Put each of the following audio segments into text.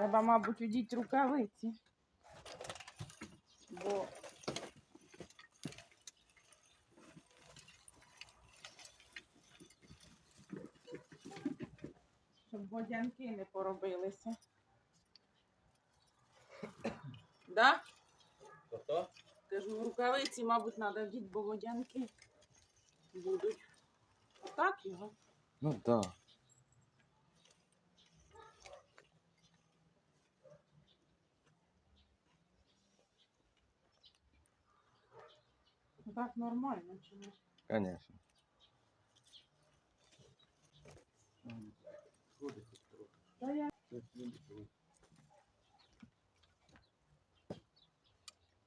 Треба, мабуть, одіть рукавиці. Бо щоб водянки не поробилися. Да? Хто? Кажу, рукавиці, мабуть, треба вдіти, бо водянки будуть. Так його. Ну так. Да. Так нормально, чи не? Конечно. Та я...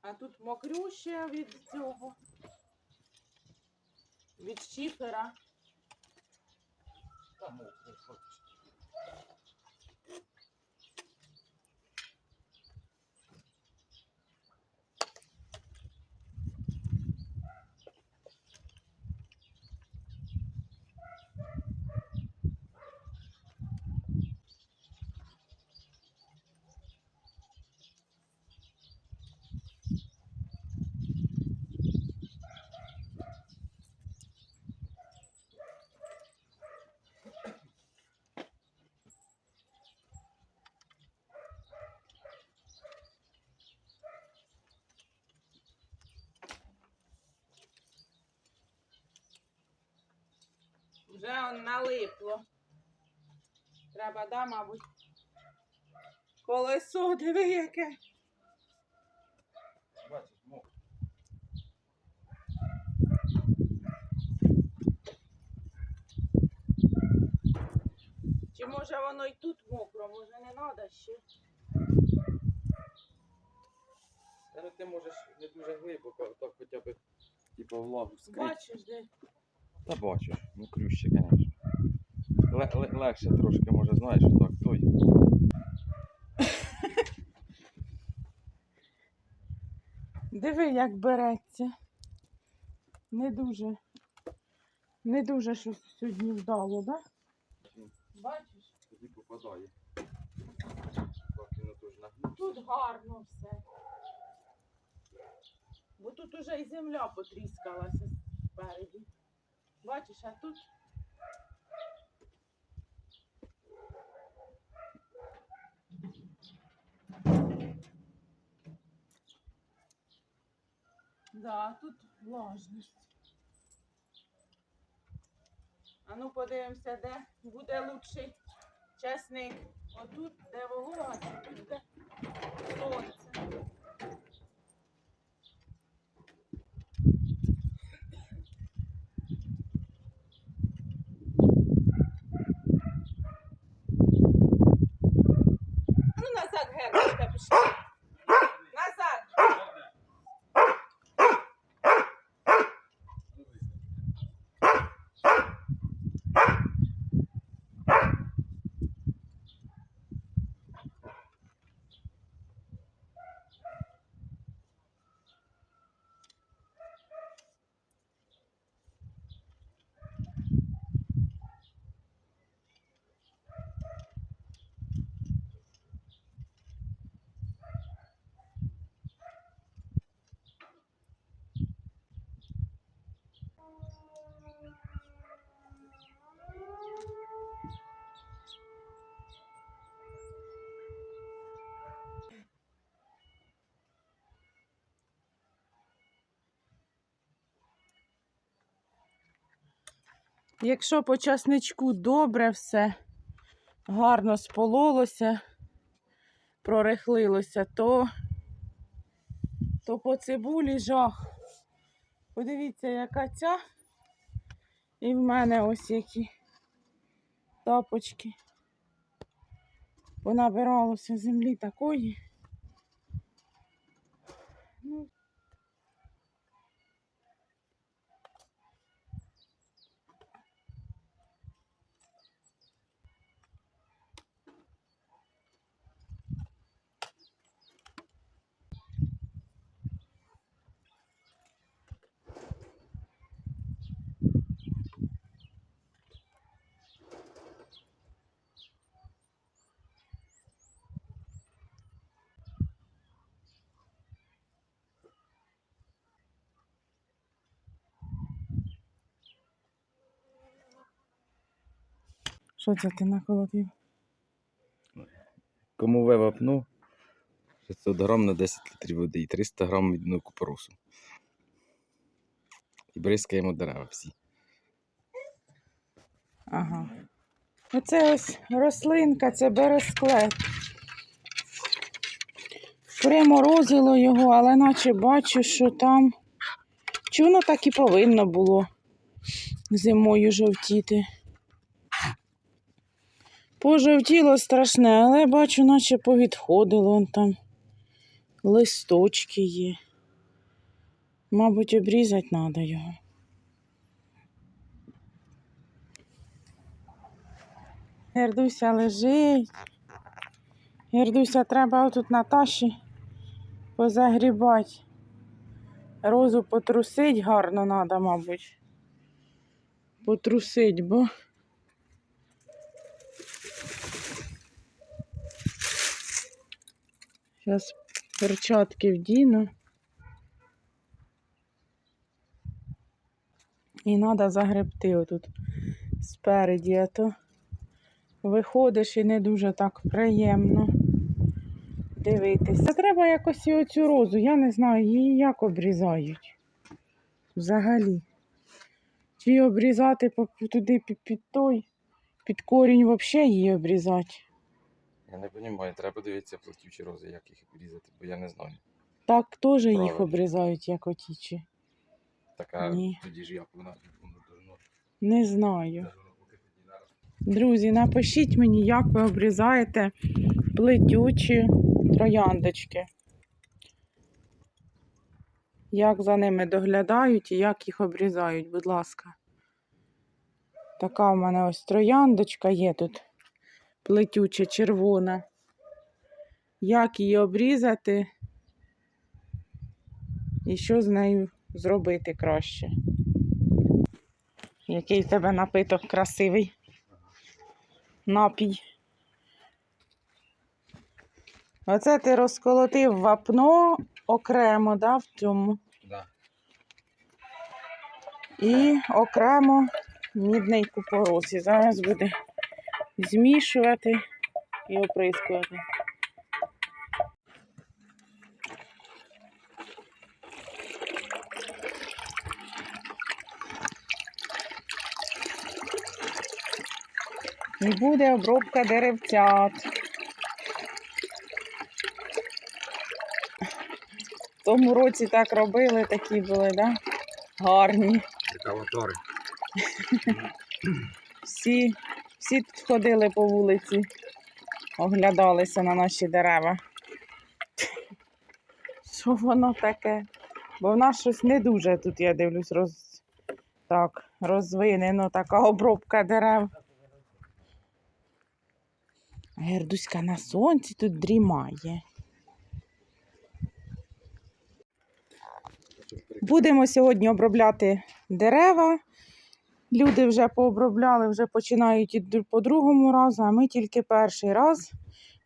А тут мокрюще від цього. Від шифера. Вже он налипло. Треба, да, мабуть. Колесо, диви яке. Бачиш, мох. Чи може воно і тут мокро, може не треба ще. Та ну ти можеш не дуже глибоко, так хоча б типу влагу скрити. Бачиш, де? Та бачиш, ну крюще, звісно. Ле -ле легше трошки, може, знаєш, так той. Диви, як береться. Не дуже. Не дуже щось сьогодні вдало, так? Да? Бачиш? Тоді попадає. Тут гарно все. Бо тут уже і земля потріскалася спереді. Бачиш, а тут. Да, тут влажність. А ну подивимося, де буде лучший чесник. Отут, де волога, тут де сонце. Yasak her başka bir şey. Якщо по часничку добре все, гарно спололося, прорихлилося, то, то по цибулі жах. Подивіться, яка ця. І в мене ось які тапочки. Понабиралося землі такої. Що це ти наколотив? Кому вапну 600 грам на 10 літрів води і 300 грам мідного купоросу. І бризкаємо дерева всі. Ага. Оце ось рослинка, це бересклет. Приморозило його, але наче бачу, що там. Чи воно так і повинно було зимою жовтіти. Пожовтіло страшне, але бачу, наче повідходило там. Листочки є. Мабуть, обрізати треба його. Гердуся лежить. Гердуся, треба отут Наташі позагрібати. Розу потрусить гарно треба, мабуть. Потрусить, бо. Зараз перчатки вдіну. І треба загребти отут спереді, а то виходиш і не дуже так приємно дивитися. Треба якось і оцю розу, я не знаю, її як обрізають взагалі. Чи обрізати туди під той, під корінь взагалі її обрізати. Я не розумію, треба дивитися платючі рози, як їх обрізати, бо я не знаю. Так теж їх Правильно. обрізають, як отічі. Така Ні. тоді ж як вона воно. Не знаю. Друзі, напишіть мені, як ви обрізаєте плетючі трояндочки. Як за ними доглядають і як їх обрізають, будь ласка. Така в мене ось трояндочка є тут плетюча червона. Як її обрізати і що з нею зробити краще? Який в тебе напиток красивий напій. Оце ти розколотив вапно окремо, да, в цьому. Да. І окремо мідний купорос. І зараз буде змішувати і оприскувати. І буде обробка деревцят. В тому році так робили, такі були, да? Гарні. Рекаватори. Всі, всі тут ходили по вулиці, оглядалися на наші дерева. Що воно таке? Бо в нас щось не дуже тут, я дивлюсь, роз... так, розвинено, така обробка дерев. Гердуська на сонці тут дрімає. Будемо сьогодні обробляти дерева. Люди вже пообробляли, вже починають і по другому разу, а ми тільки перший раз.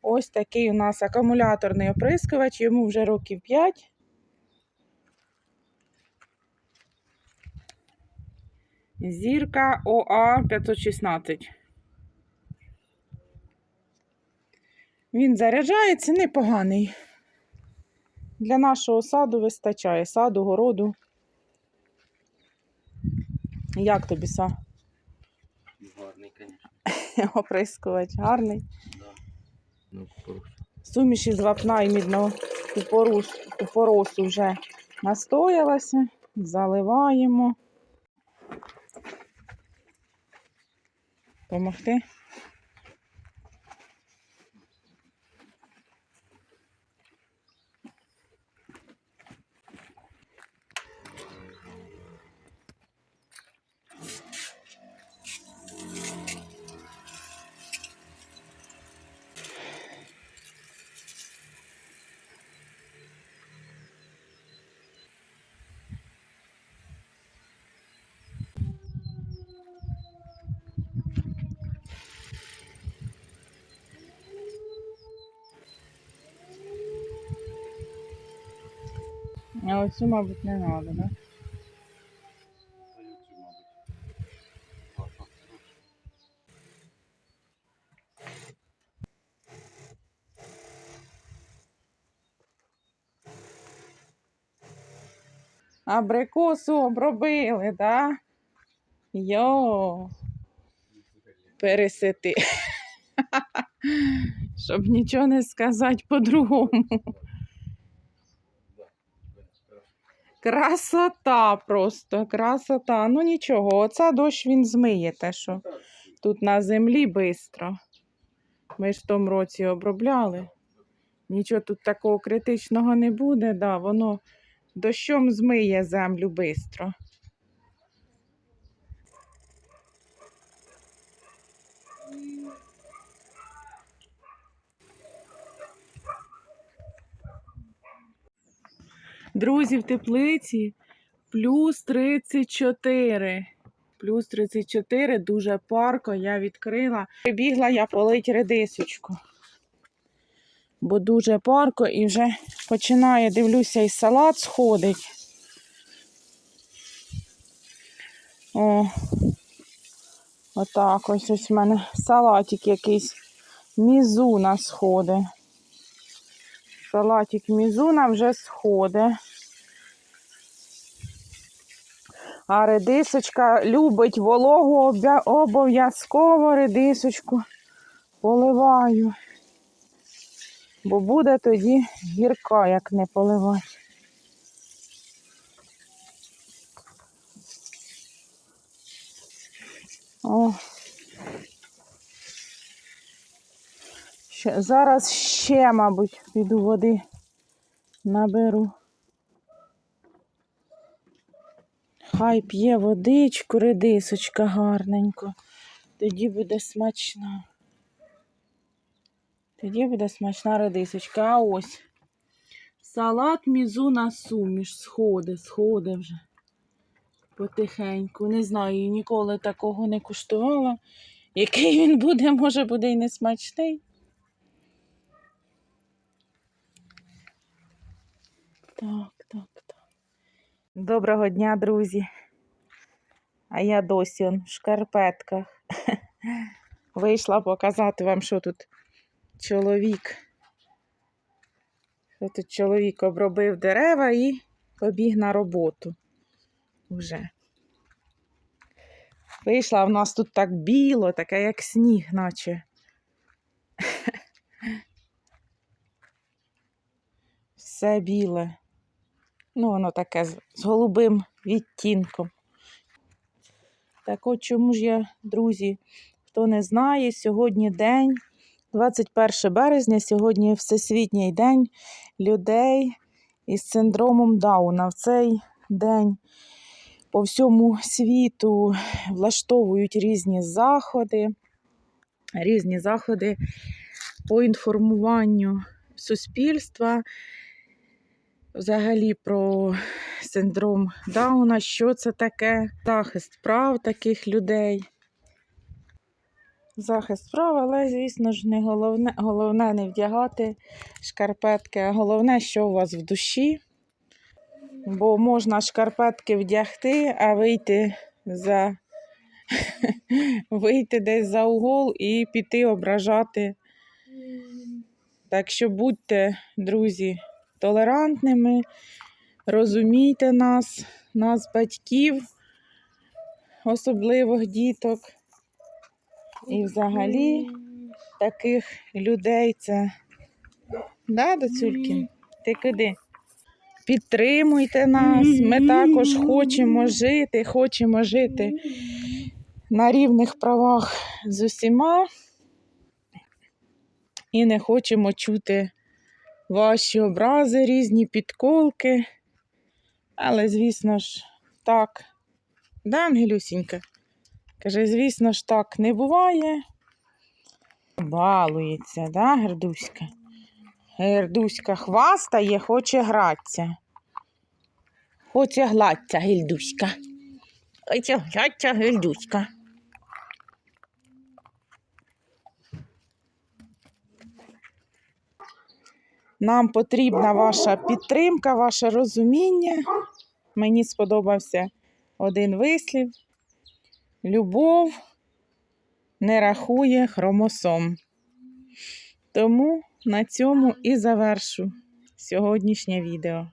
Ось такий у нас акумуляторний оприскувач, йому вже років 5. Зірка ОА 516. Він заряджається непоганий. Для нашого саду вистачає, саду, городу. Як тобі са? Гарний, звісно. Оприскувач гарний. Да. Ну. Суміш із вапна і мідного купорос, купоросу вже настоялася. Заливаємо. Помогти? А оцю, мабуть, не треба, так? Да? Абрикосу обробили, так? Да? Йо, пересити, щоб нічого не сказати по-другому. Красота просто, красота. Ну нічого, оце дощ він змиє те, що тут на землі швидко. Ми ж в тому році обробляли. Нічого тут такого критичного не буде, да, воно дощом змиє землю швидко. Друзі, в теплиці плюс 34. Плюс 34, дуже парко, я відкрила. Прибігла я полить редисочку. Бо дуже парко і вже починає, дивлюся, і салат сходить. О, отак ось ось в мене салатик якийсь. Мізуна сходить. Салатик мізуна вже сходить. А редисочка любить вологу, обов'язково редисочку поливаю. Бо буде тоді гірка, як не поливати. О. Ще, зараз ще, мабуть, піду води наберу. Хай п'є водичку, редисочка гарненько. Тоді буде смачна. Тоді буде смачна редисочка. А ось салат мізуна суміш. Сходи, сходи вже. Потихеньку. Не знаю, ніколи такого не куштувала. Який він буде, може буде і не Так, так, так. Доброго дня, друзі. А я досі он в шкарпетках. Вийшла показати вам, що тут чоловік. Що тут чоловік обробив дерева і побіг на роботу. Вже. Вийшла, в нас тут так біло, таке як сніг, наче. Все біле. Ну, воно таке з, голубим відтінком. Так от чому ж я, друзі, хто не знає, сьогодні день, 21 березня, сьогодні Всесвітній день людей із синдромом Дауна. В цей день по всьому світу влаштовують різні заходи, різні заходи по інформуванню суспільства взагалі про синдром Дауна, що це таке, захист прав таких людей. Захист прав, але, звісно ж, не головне, головне не вдягати шкарпетки, а головне, що у вас в душі. Бо можна шкарпетки вдягти, а вийти за вийти десь за угол і піти ображати. Так що будьте, друзі, толерантними, розумійте нас, нас, батьків, особливих діток. І взагалі таких людей це. Да, доцюльки? Ти куди? Підтримуйте нас. Ми також хочемо жити, хочемо жити на рівних правах з усіма. І не хочемо чути ваші образи, різні підколки. Але, звісно ж, так. Да, Ангелюсінька? Каже, звісно ж, так не буває. Балується, да, Гердуська? Гердуська хвастає, хоче гратися. Хоче гладця, Гільдуська. Хоче гладця, Гільдуська. Нам потрібна ваша підтримка, ваше розуміння. Мені сподобався один вислів. Любов не рахує хромосом. Тому на цьому і завершу сьогоднішнє відео.